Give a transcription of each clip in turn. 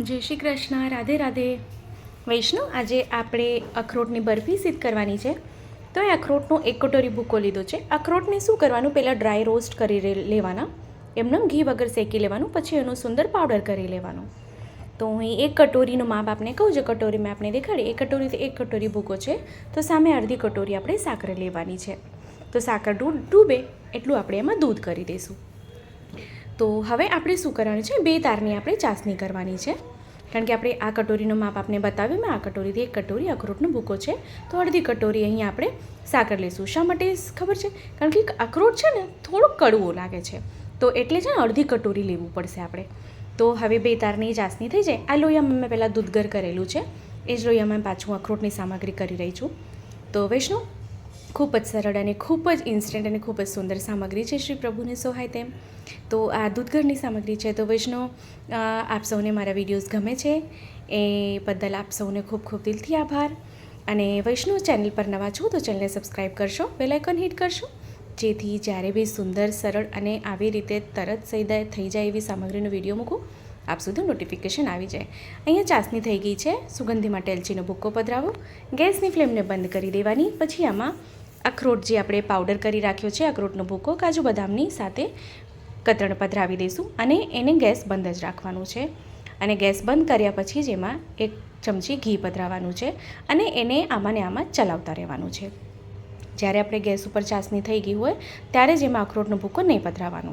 જય શ્રી કૃષ્ણ, રાધે રાધે. વૈષ્ણવ આજે આપણે અખરોટની બરફી સિદ્ધ કરવાની છે. તો એ અખરોટનો એક કટોરી ભૂકો લીધો છે. અખરોટને શું કરવાનું? પહેલાં ડ્રાય રોસ્ટ કરી લેવાના. એમને ઘી વગર શેકી લેવાનું, પછી એનો સુંદર પાવડર કરી લેવાનો. તો અહીં એક કટોરીનું માપ આપને કહું, જે કટોરી મેં આપણે દેખાડી એક કટોરીથી એક કટોરી ભૂકો છે. તો સામે અડધી કટોરી આપણે સાકર લેવાની છે. તો સાકર ડૂ, ડૂબે, એટલું આપણે એમાં દૂધ કરી દઈશું. તો હવે આપણે શું કરવાનું છે? બે તારની આપણે ચાસણી કરવાની છે. કારણ કે આપણે આ કટોરીનો માપ આપને બતાવ્યું મેં. આ કટોરીથી એક કટોરી અખરોટનો ભૂકો છે. તો અડધી કટોરી અહીં આપણે સાકર લઈશું શા માટે ખબર છે? કારણ કે અખરોટ છે ને થોડુંક કડવો લાગે છે. તો એટલે છે ને અડધી કટોરી લેવું પડશે આપણે. તો હવે બે તારની ચાસણી થઈ જાય. આ લોહીયામાં મેં પહેલાં દૂધગર કરેલું છે. એ જ લોહીયામાં પાછું અખરોટની સામગ્રી કરી રહી છું. તો વૈષ્ણવ ખૂબ જ સરળ અને ખૂબ જ ઇન્સ્ટન્ટ અને ખૂબ જ સુંદર સામગ્રી છે શ્રી પ્રભુને સોહાય તેમ. તો આ દૂધઘરની સામગ્રી છે. તો વૈષ્ણવ આપ સૌને મારા વિડીયોઝ ગમે છે એ બદલ આપ સૌને ખૂબ ખૂબ દિલથી આભાર. અને વૈષ્ણવ ચેનલ પર નવા છો તો ચેનલને સબસ્ક્રાઈબ કરશો બેલાઇકન હિટ કરશો, જેથી જ્યારે બી સુંદર, સરળ અને આવી રીતે તરત સૈદા થઈ જાય એવી સામગ્રીનો વીડિયો મૂકું, આપ સુધી નોટિફિકેશન આવી જાય. અહીંયા ચાસણી થઈ ગઈ છે. સુગંધી માટે એલચીનો ભૂક્કો પધરાવો. ગેસની ફ્લેમને બંધ કરી દેવાની. પછી આમાં અખરોટ જે આપણે પાવડર કરી રાખ્યો છે, અખરોટનો ભૂકો, કાજુ બદામની સાથે કતરણ પધરાવી દઈશું અને એને ગેસ બંધ જ રાખવાનું છે. અને ગેસ બંધ કર્યા પછી જેમાં એક ચમચી ઘી પધરાવવાનું છે અને એને આમાં ને આમાં ચલાવતા રહેવાનું છે. જ્યારે આપણે ગેસ ઉપર ચાસણી થઈ ગઈ હોય, ત્યારે જ એમાં અખરોટનો ભૂકો નહીં પધરાવાનો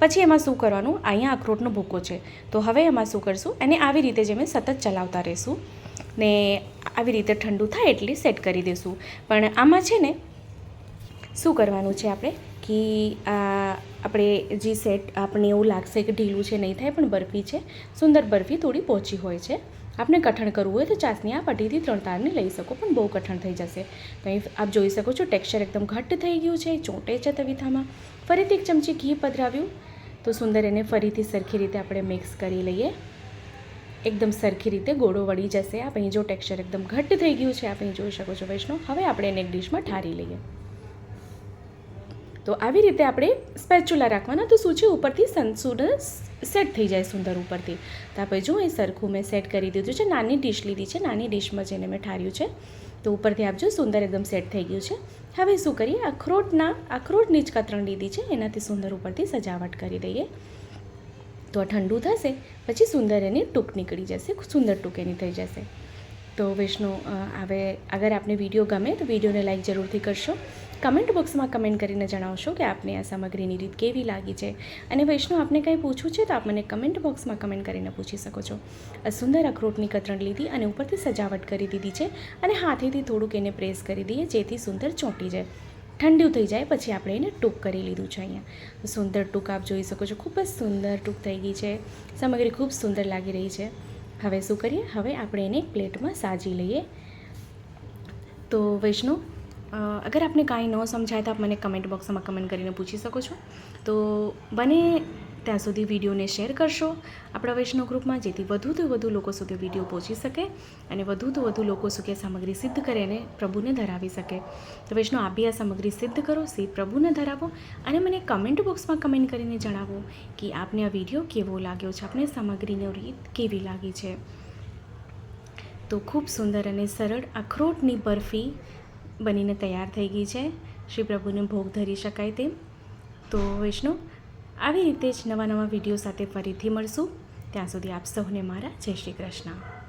પછી એમાં શું કરવાનું? અહીંયા અખરોટનો ભૂકો છે. તો હવે એમાં શું કરશું? એને આવી રીતે જે મેં સતત ચલાવતા રહીશું. ને આવી રીતે ઠંડુ થાય એટલે સેટ કરી દઈશું. પણ આમાં છે ને શું કરવાનું છે આપણે? કે આ આપણે જે સેટ આપણને એવું લાગશે કે ઢીલું છે, નહીં થાય, પણ બરફી છે. સુંદર બરફી થોડી પોચી હોય છે. આપણે કઠણ કરવું હોય તો ચાસની આ પટ્ટીથી ત્રણ તારને લઈ શકો, પણ બહુ કઠણ થઈ જશે. તો અહીં આપ જોઈ શકો છો, ટેક્સચર એકદમ ઘટ્ટ થઈ ગયું છે, ચોંટે છે તવીથામાં. ફરીથી એક ચમચી ઘી પધરાવ્યું. તો સુંદર એને ફરીથી સરખી રીતે આપણે મિક્સ કરી લઈએ. એકદમ સરખી રીતે ગોળો વળી જશે. આપ અહીં જો ટેક્સચર એકદમ ઘટ્ટ થઈ ગયું છે, આપ અહીં જોઈ શકો છો વૈષ્ણવ. હવે આપણે એને એક ડીશમાં ઠારી લઈએ. તો આવી રીતે આપણે સ્પેચ્યુલા રાખવાના. તો શું ઉપરથી સંસુર સેટ થઈ જાય સુંદર ઉપરથી. તો આપણે જો એ સરખું મેં સેટ કરી દીધું છે. નાની ડીશ લીધી છે. નાની ડીશમાં જેને મેં ઠાર્યું છે. તો ઉપરથી આપજો સુંદર એકદમ સેટ થઈ ગયું છે. હવે શું કરીએ? અખરોટના અખરોટની જ કતરણ લીધી છે. એનાથી સુંદર ઉપરથી સજાવટ કરી દઈએ. તો આ ઠંડુ થશે. પછી સુંદર એની ટૂંક નીકળી જશે. સુંદર ટૂંક એની થઈ જશે. તો વિષ્ણુ હવે અગર આપને વીડિયો ગમે તો વિડીયોને લાઈક જરૂરથી કરશો. કમેન્ટ બોક્સમાં કમેન્ટ કરીને જણાવશો કે આપને આ સામગ્રીની રીત કેવી લાગી છે. અને વૈષ્ણુ, આપને કંઈ પૂછવું છે તો આપ મને કમેન્ટ બોક્સમાં કમેન્ટ કરીને પૂછી શકો છો. આ સુંદર અખરોટની કતરણ લીધી અને ઉપરથી સજાવટ કરી દીધી છે અને હાથેથી થોડુંક એને પ્રેસ કરી દઈએ, જેથી સુંદર ચોંટી જાય. ઠંડુ થઈ જાય, પછી આપણે એને ટૂંક કરી લીધું છે અહીંયા. સુંદર ટૂંક આપ જોઈ શકો છો. ખૂબ જ સુંદર ટૂંક થઈ ગઈ છે. સામગ્રી ખૂબ સુંદર લાગી રહી છે. હવે શું કરીએ? હવે આપણે એને એક પ્લેટમાં સાજી લઈએ. તો વૈષ્ણવ અગર આપને કાંઈ ન સમજાય તો આપ મને કમેન્ટ બોક્સમાં કમેન્ટ કરીને પૂછી શકો છો. તો બને ત્યાં સુધી વિડીયોને શેર કરશો. આપણા વૈષ્ણવ ગ્રુપમાં જેથી વધુથી વધુ લોકો સુધી વીડિયો પહોંચી શકે અને વધુથી વધુ લોકો સુધી સામગ્રી સિદ્ધ કરે અને પ્રભુને ધરાવી શકે. તો વૈષ્ણવ, આપ આ સામગ્રી સિદ્ધ કરો સી પ્રભુને ધરાવો અને મને કમેન્ટ બોક્સમાં કમેન્ટ કરીને જણાવો કે આપને આ વીડિયો કેવો લાગ્યો છે, આપને સામગ્રીનો રીત કેવી લાગી છે. તો ખૂબ સુંદર અને સરળ અખરોટની બરફી બનીને તૈયાર થઈ ગઈ છે. શ્રી પ્રભુને ભોગ ધરી શકાય તેમ. તો વૈષ્ણવ આવી રીતે જ નવા નવા વીડિયો સાથે ફરીથી મળશું. ત્યાં સુધી આપ સૌને મારા જય શ્રી કૃષ્ણ.